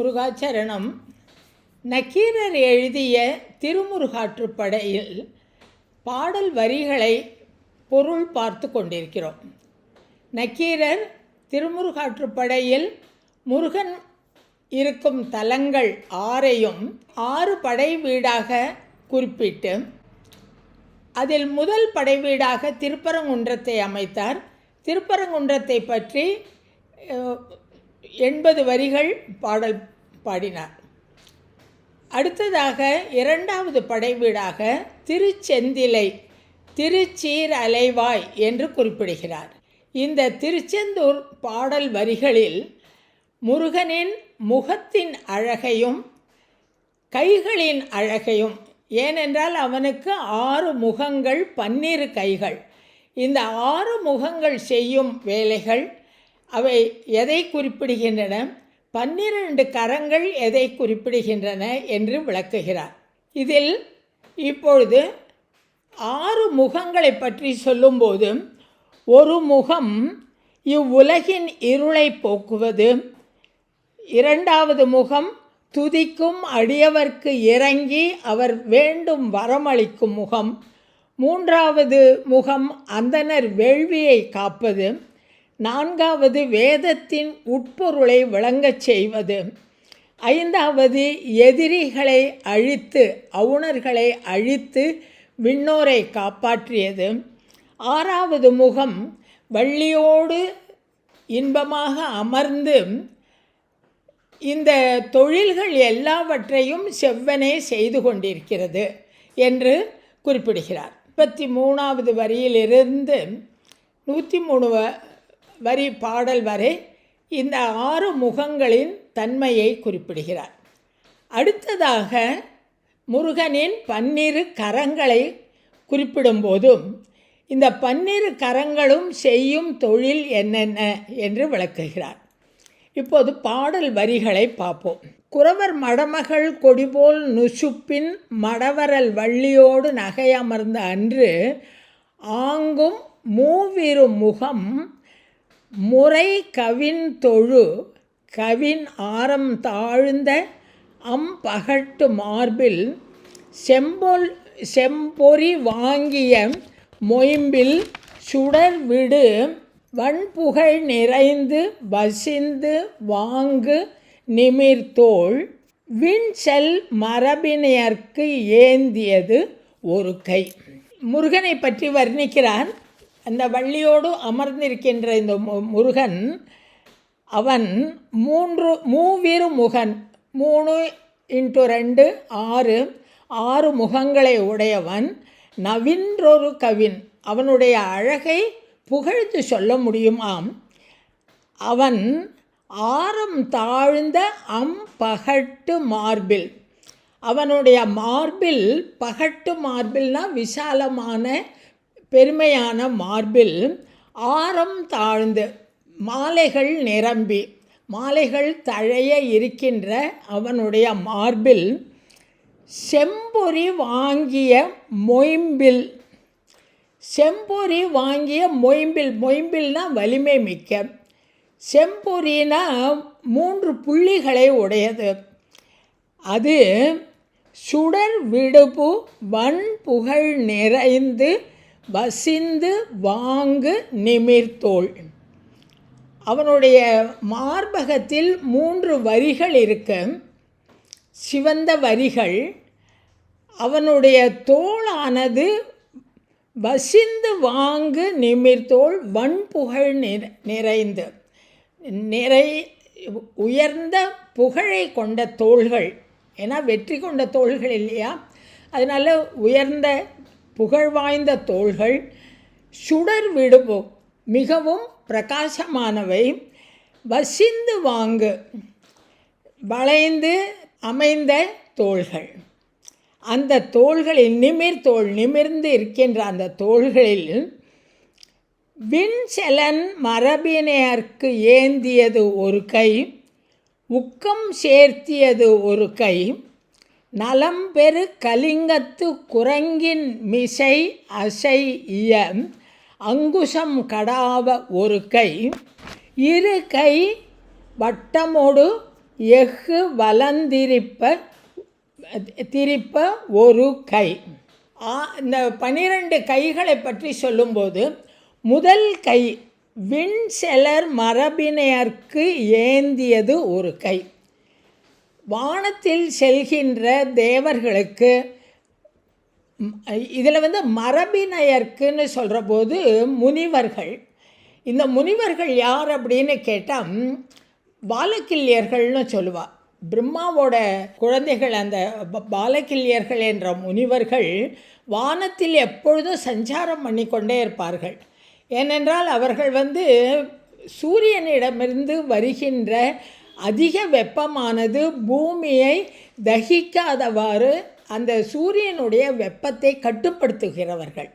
முருகாச்சரணம். நக்கீரர் எழுதிய திருமுருகாற்றுப்படையில் பாடல் வரிகளை பொருள் பார்த்து கொண்டிருக்கிறோம். நக்கீரர் திருமுருகாற்றுப்படையில் முருகன் இருக்கும் தலங்கள் ஆறையும் ஆறு படை வீடாக குறிப்பிட்டு அதில் முதல் படை வீடாக திருப்பரங்குன்றத்தை அமைத்தார். திருப்பரங்குன்றத்தை பற்றி எண்பது வரிகள் பாடல் பாடினார். அடுத்ததாக இரண்டாவது படைவீடாக திருச்செந்திலை திருச்சீர் அலைவாய் என்று குறிப்பிடுகிறார். இந்த திருச்செந்தூர் பாடல் வரிகளில் முருகனின் முகத்தின் அழகையும் கைகளின் அழகையும் ஏனென்றால் அவனுக்கு ஆறு முகங்கள் பன்னிரு கைகள். இந்த ஆறு முகங்கள் செய்யும் வேலைகள் அவை எதை குறிப்பிடுகின்றன? பன்னிரண்டு கரங்கள் எதை குறிப்பிடுகின்றன என்று விளக்குகிறார். இதில் இப்பொழுது ஆறு முகங்களை பற்றி சொல்லும்போது ஒரு முகம் இவ்வுலகின் இருளை போக்குவது இரண்டாவது முகம் துதிக்கும் அடியவர்க்கு இறங்கி அவர் வேண்டும் வரமளிக்கும் முகம் மூன்றாவது முகம் அந்தனர் வேள்வியை காப்பது நான்காவது வேதத்தின் உட்பொருளை விளங்கச் செய்வது. ஐந்தாவது எதிரிகளை அழித்து அவுணர்களை அழித்து விண்ணோரை காப்பாற்றியது. ஆறாவது முகம் வள்ளியோடு இன்பமாக அமர்ந்து இந்த தொழில்கள் எல்லாவற்றையும் செவ்வனே செய்து கொண்டிருக்கிறது என்று குறிப்பிடுகிறார். முப்பத்தி மூணாவது வரியிலிருந்து நூற்றி மூணு வ- வரி பாடல் வரை இந்த ஆறு முகங்களின் தன்மையை குறிப்பிடுகிறார். அடுத்ததாக முருகனின் பன்னிரு கரங்களை குறிப்பிடும்போதும் இந்த பன்னிரு கரங்களும் செய்யும் தொழில் என்னென்ன என்று விளக்குகிறார். இப்போது பாடல் வரிகளை பார்ப்போம். குறவர் மடமகள் கொடிபோல் நுசுப்பின் மடவரல் வள்ளியோடு நகையமர்ந்த அன்று ஆங்கும் மூவிரு முகம் முறை கவின் தொழு கவின் ஆரம் தாழ்ந்த அம்பகட்டு மார்பில் செம்பொல் செம்பொறி வாங்கிய மொயம்பில் சுடர் விடு வன்புகழ் நிறைந்து வசிந்து வாங்கு நிமிர்தோள் விண்செல் மரபினையர்க்கு ஏந்தியது ஒரு கை. முருகனை பற்றி வர்ணிக்கிறார் அந்த வள்ளியோடு அமர்ந்திருக்கின்ற இந்த மு- முருகன் அவன் மூன்று மூவிரு முகன் மூணு இன்ட்டு ரெண்டு ஆறு ஆறு முகங்களை உடையவன் நவின்றொரு கவின். அவனுடைய அழகை புகழ்ந்து சொல்ல முடியுமாம்? அவன் ஆரம் தாழ்ந்த அம்பகட்டு மார்பில். அவனுடைய மார்பில் பகட்டு மார்பில்னால் விசாலமான பெருமையான மார்பில் ஆரம் தாழ்ந்து மாலைகள் நிரம்பி மாலைகள் தழைய இருக்கின்ற அவனுடைய மார்பில் செம்பொறி வாங்கிய மொயம்பில் செம்பொறி வாங்கிய மொயம்பில் மொயம்பில்னா வலிமை மிக்க. செம்பொறினா மூன்று புள்ளிகளை உடையது. அது சுடர் விடுபு வன் புகழ் நிறைந்து வசிந்து வாங்கு நிமிர்த்தோள். அவனுடைய மார்பகத்தில் மூன்று வரிகள் இருக்க. சிவந்த வரிகள் அவனுடைய தோளானது வசிந்து வாங்கு நிமிர்த்தோள் வன்புகழ் நிறைந்து. நிறை உயர்ந்த புகழை கொண்ட தோள்கள். ஏன்னா வெற்றி கொண்ட தோள்கள் இல்லையா? அதனால் உயர்ந்த புகழ்வாய்ந்த தோள்கள் சுடர் விடுபோ மிகவும் பிரகாசமானவை. வசிந்து வாங்கு வளைந்து அமைந்த தோள்கள். அந்த தோள்களில் நிமிர் தோல் நிமிர்ந்து இருக்கின்ற அந்த தோள்களில் விண்செலன் மரபினையர்க்கு ஏந்தியது ஒரு கை உக்கம் சேர்த்தியது ஒரு கை. நலம்பெரு கலிங்கத்து குரங்கின் மிசை அசை இய அங்குசம் கடாவ ஒரு கை இரு கை வட்டமோடு எஃகு வலந்திரிப்ப திரிப்ப ஒரு கை இந்த பனிரெண்டு கைகளை பற்றி சொல்லும்போது முதல் கை விண்செலர் மரபினையர்க்கு ஏந்தியது ஒரு கை. வானத்தில் செல்கின்ற தேவர்களுக்கு இதில் வந்து மரபினையர்க்குன்னு சொல்கிற போது முனிவர்கள். இந்த முனிவர்கள் யார் அப்படின்னு கேட்டால் பாலக்கில்யர்கள்னு சொல்லுவாள் பிரம்மாவோட குழந்தைகள் அந்த ப- பாலக்கில்யர்கள் என்ற முனிவர்கள் வானத்தில் எப்பொழுதும் சஞ்சாரம் பண்ணி கொண்டே இருப்பார்கள். ஏனென்றால் அவர்கள் வந்து சூரியனிடமிருந்து வருகின்ற அதிக வெப்பமானது பூமியை தகிக்காதவாறு அந்த சூரியனுடைய வெப்பத்தை கட்டுப்படுத்துகிறவர்கள்.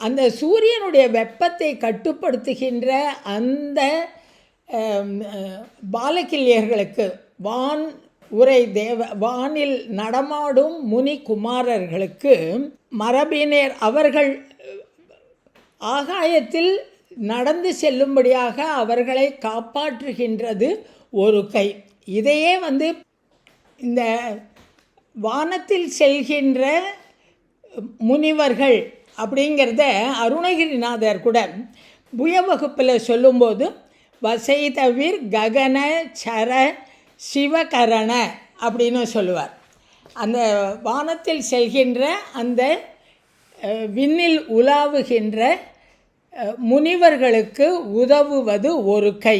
அந்த சூரியனுடைய வெப்பத்தை கட்டுப்படுத்துகின்ற அந்த அம், வான் உரை தேவ வானில் நடமாடும் முனி குமாரர்களுக்கு மரபினர் அவர்கள் ஆகாயத்தில் நடந்து செல்லும்படியாக அவர்களை காப்பாற்றுகின்றது ஒரு கை. இதையே வந்து இந்த வானத்தில் செல்கின்ற முனிவர்கள் அப்படிங்கிறத அருணகிரிநாதர் கூட புய வகுப்பில் சொல்லும்போது வசைதவிர் ககன சர சிவகரண அப்படின்னு சொல்லுவார். அந்த வானத்தில் செல்கின்ற அந்த விண்ணில் உலாவுகின்ற முனிவர்களுக்கு உதவுவது ஒரு கை.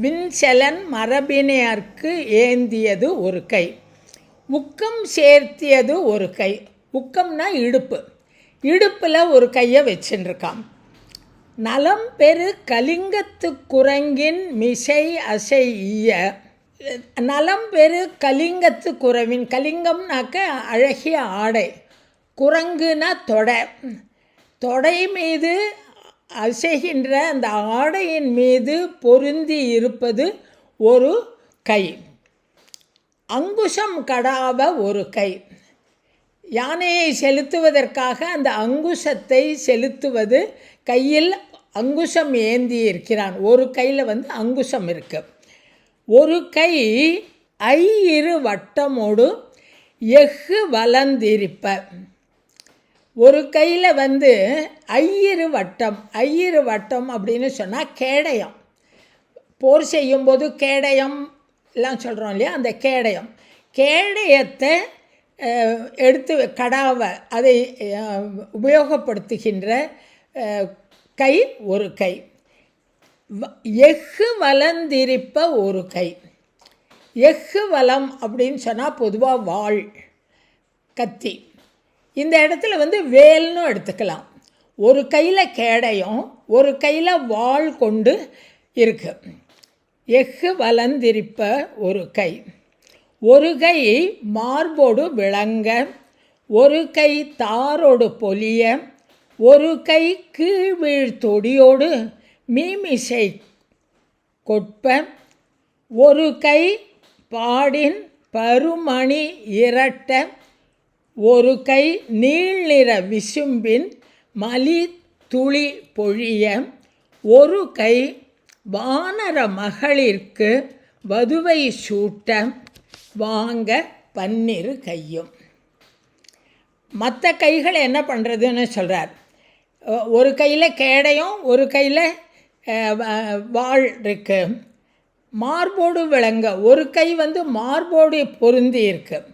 விண்செலன் மரபினையர்க்கு ஏந்தியது ஒரு கை. உக்கம் சேர்த்தியது ஒரு கை. உக்கம்னா இடுப்பு. இடுப்பில் ஒரு கையை வச்சுருக்கான் நலம் பெரு கலிங்கத்து குரங்கின் மிசை அசை ஈய நலம் பெரு கலிங்கத்து குரவின் கலிங்கம்னாக்க அழகிய ஆடை. குரங்குனா தொடை. தொடை மீது அசைகின்ற அந்த ஆடையின் மீது பொருந்தி இருப்பது ஒரு கை. அங்குஷம் கடாவ ஒரு கை. யானையை செலுத்துவதற்காக அந்த அங்குஷத்தை செலுத்துவது கையில் அங்குஷம் ஏந்தி இருக்கிறான். ஒரு கையில் வந்து அங்குஷம் இருக்கு. ஒரு கை ஐ இரு வட்டமோடு எஃகு வலந்திருப்ப ஒரு கையில் வந்து ஐயிரு வட்டம் ஐயிரு வட்டம் அப்படின்னு சொன்னால் கேடயம். போர் செய்யும்போது கேடயம் எல்லாம் சொல்கிறோம் இல்லையா? அந்த கேடயம். கேடயத்தை எடுத்து கடாவை அதை உபயோகப்படுத்துகின்ற கை ஒரு கை. வ- எஃகு வலந்திருப்ப ஒரு கை. எஃகு வலம் அப்படின்னு சொன்னால் பொதுவாக வாள் கத்தி. இந்த இடத்துல வந்து வேல்னு எடுத்துக்கலாம். ஒரு கையில் கேடையும் ஒரு கையில் வாள் கொண்டு இருக்கு. எஃகு வலந்திருப்ப ஒரு கை. ஒரு கை மார்போடு விளங்க ஒரு கை தாரோடு பொலிய ஒரு கை கீழ்வீழ் தொடியோடு மீமிசை கொட்ப ஒரு கை பாடின் பருமணி இரட்ட ஒரு கை நீள்நிற விசும்பின் மலி துளி பொழிய ஒரு கை வானர மகளிர்க்கு வதுவை சூட்ட வாங்க பன்னிரு கையும். மற்ற கைகள் என்ன பண்ணுறதுன்னு சொல்கிறார் ஒரு கையில் கேடையும் ஒரு கையில் வாள் இருக்குது மார்போடு விளங்க ஒரு கை வந்து மார்போடு பொருந்தி இருக்குது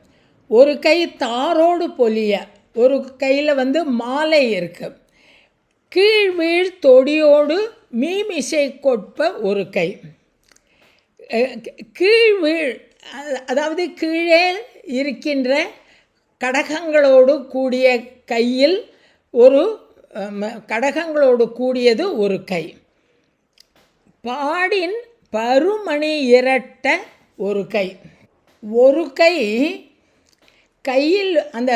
ஒரு கை தாரோடு பொலிய ஒரு கையில் வந்து மாலை இருக்கு. கீழ்வீழ் தொடியோடு மீமிசை கொட்ப ஒரு கை. கீழ் கீழ்வீழ் அதாவது கீழே இருக்கின்ற கடகங்களோடு கூடிய கையில் ஒரு கடகங்களோடு கூடியது ஒரு கை. பாடின் பருமணி இரட்ட ஒரு கை. ஒரு கை கையில் அந்த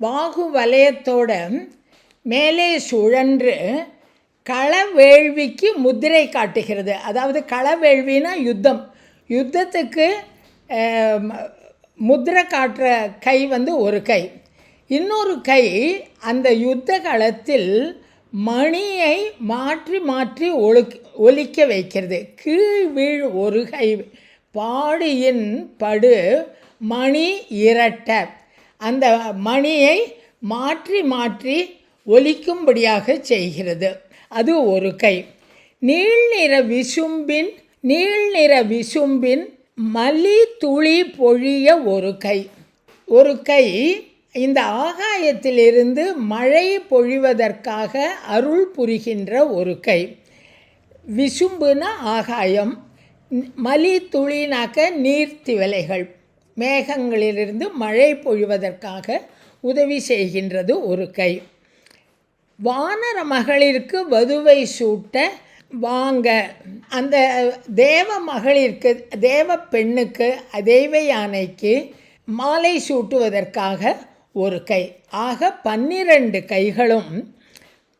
வாகு வலயத்தோட மேலே சுழன்று களவேள்விக்கு முத்திரை காட்டுகிறது. அதாவது களவேள்வினா யுத்தம். யுத்தத்துக்கு முதிரை முத்திரை காட்டுற கை வந்து ஒரு கை. இன்னொரு கை அந்த யுத்த காலத்தில் மணியை மாற்றி மாற்றி ஒழுக் ஒலிக்க வைக்கிறது. கீழ் வீழ் ஒரு கை பாடியின் படு மணி இரட்ட. அந்த மணியை மாற்றி மாற்றி ஒலிக்கும்படியாக செய்கிறது. அது ஒரு கை. நீள்நிற விசும்பின் நீள்நிற விசும்பின் மலி துளி பொழிய ஒரு கை. ஒரு கை இந்த ஆகாயத்திலிருந்து மழை பொழிவதற்காக அருள் புரிகின்ற ஒரு கை. விசும்புனா ஆகாயம் மலி துளினாக்க நீர்த்திவலைகள் மேகங்களிலிருந்து மழை பொழிவதற்காக உதவி செய்கின்றது ஒரு கை. வானர மகளிருக்கு வதுவை சூட்ட வாங்க. அந்த தேவ மகளிருக்கு தேவ பெண்ணுக்கு தெய்வ யானைக்கு மாலை சூட்டுவதற்காக ஒரு கை. ஆக பன்னிரண்டு கைகளும்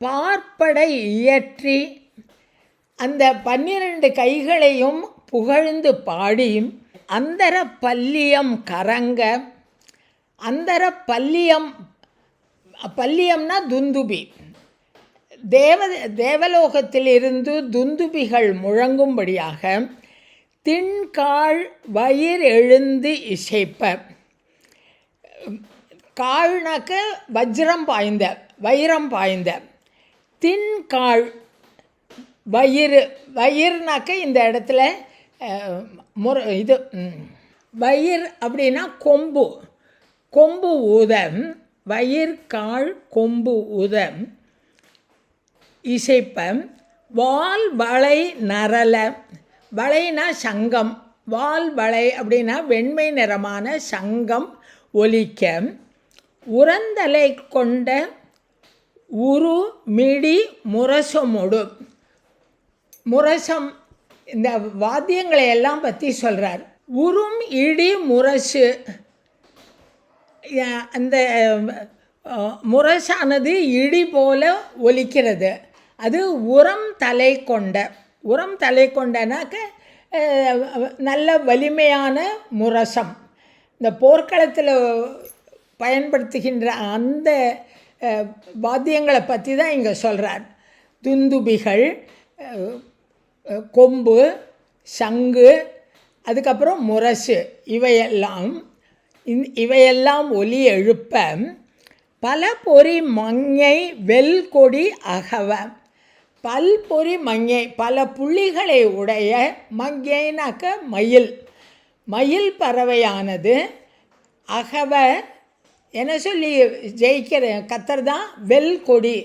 பார்ப்படை இயற்றி அந்த பன்னிரண்டு கைகளையும் புகழ்ந்து பாடி அந்தர பல்லியம் கரங்க அந்தர பல்லியம் பல்லியம்னா துந்துபி. தேவ தேவலோகத்திலிருந்து துந்துபிகள் முழங்கும்படியாக திண்கால் வயிர் எழுந்து இசைப்ப. கால்னாக்க வஜ்ரம் பாய்ந்த வைரம் பாய்ந்த. தின்காள் வயிறு வயிறுனாக்க இந்த இடத்துல முற இது வயிர் வயிறு அப்படின்னா கொம்பு. கொம்பு ஊதம் வயிற்கால் கொம்பு ஊதம். இசைப்பம் வால் வளை நரல வளைனா சங்கம். வால் வளை அப்படின்னா வெண்மை நிறமான சங்கம் ஒலிக்க உரந்தலை கொண்ட உரு மிடி முரசமுடு. முரசம் இந்த வாத்தியங்களை எல்லாம் பற்றி சொல்கிறார் உரும் இடி முரசு. அந்த முரசானது இடி போல ஒலிக்கிறது. அது உரம் தலை கொண்ட. உரம் தலை கொண்டனாக்க நல்ல வலிமையான முரசம். இந்த போர்க்களத்தில் பயன்படுத்துகின்ற அந்த வாத்தியங்களை பற்றி தான் இங்கே சொல்கிறார் துந்துபிகள் கொம்பு சங்கு அதுக்கப்புறம் முரசு. இவையெல்லாம் இந் இவையெல்லாம் ஒலி எழுப்ப பல பொறி மங்கை வெல்கொடி அகவ. பல்பொறி மங்கை பல புள்ளிகளை உடைய மங்கைனாக்க மயில். மயில் பறவையானது அகவ என்ன சொல்லி ஜெயிக்கிற கத்தர் தான் வெல் கொடி.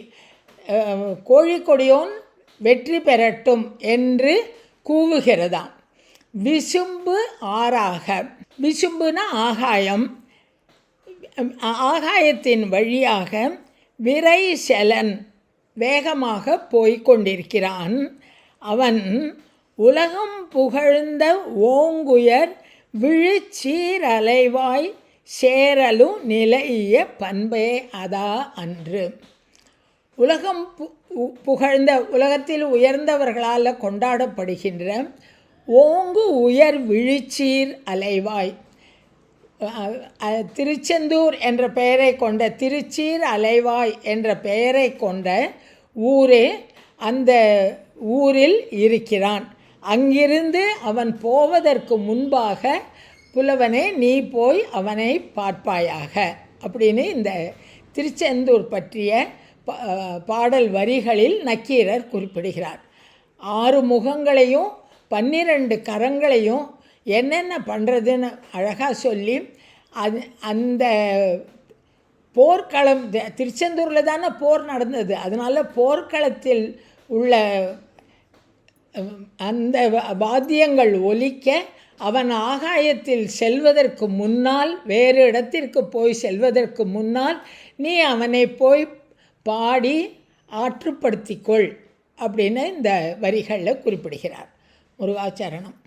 கோழிக்கொடியோன் வெற்றி பெறட்டும் என்று கூவுகிறதாம். விசும்பு ஆறாக. விசும்புனா ஆகாயம். ஆகாயத்தின் வழியாக விரை செலன் வேகமாக போய்க் கொண்டிருக்கிறான் அவன் உலகம் புகழ்ந்த ஓங்குயர் விழுச்சீரலைவாய் சேரலும் நிலைய பண்பே அதா அன்று. உலகம் பு புகழ்ந்த உலகத்தில் உயர்ந்தவர்களால் கொண்டாடப்படுகின்ற ஓங்கு உயர் விழிச்சீர் அலைவாய். திருச்செந்தூர் என்ற பெயரை கொண்ட திருச்சீர் அலைவாய் என்ற பெயரை கொண்ட ஊரே அந்த ஊரில் இருக்கிறான். அங்கிருந்து அவன் போவதற்கு முன்பாக புலவனே நீ போய் அவனை பார்ப்பாயாக. அப்படின்னு இந்த திருச்செந்தூர் பற்றிய பாடல் வரிகளில் நக்கீரர் குறிப்பிடுகிறார். ஆறு முகங்களையும் பன்னிரண்டு கரங்களையும் என்னென்ன பண்ணுறதுன்னு அழகாக சொல்லி அது அந்த போர்க்களம் த- திருச்செந்தூரில் தானே போர் நடந்தது. அதனால் போர்க்களத்தில் உள்ள அந்த வாத்தியங்கள் ஒலிக்க அவன் ஆகாயத்தில் செல்வதற்கு முன்னால் வேறு இடத்திற்கு போய் செல்வதற்கு முன்னால் நீ அவனை போய் பாடி ஆற்றுப்படுத்திக்கொள் அப்படின்னு இந்த வரிகளில் குறிப்பிடுகிறார். முருகாச்சரணம்.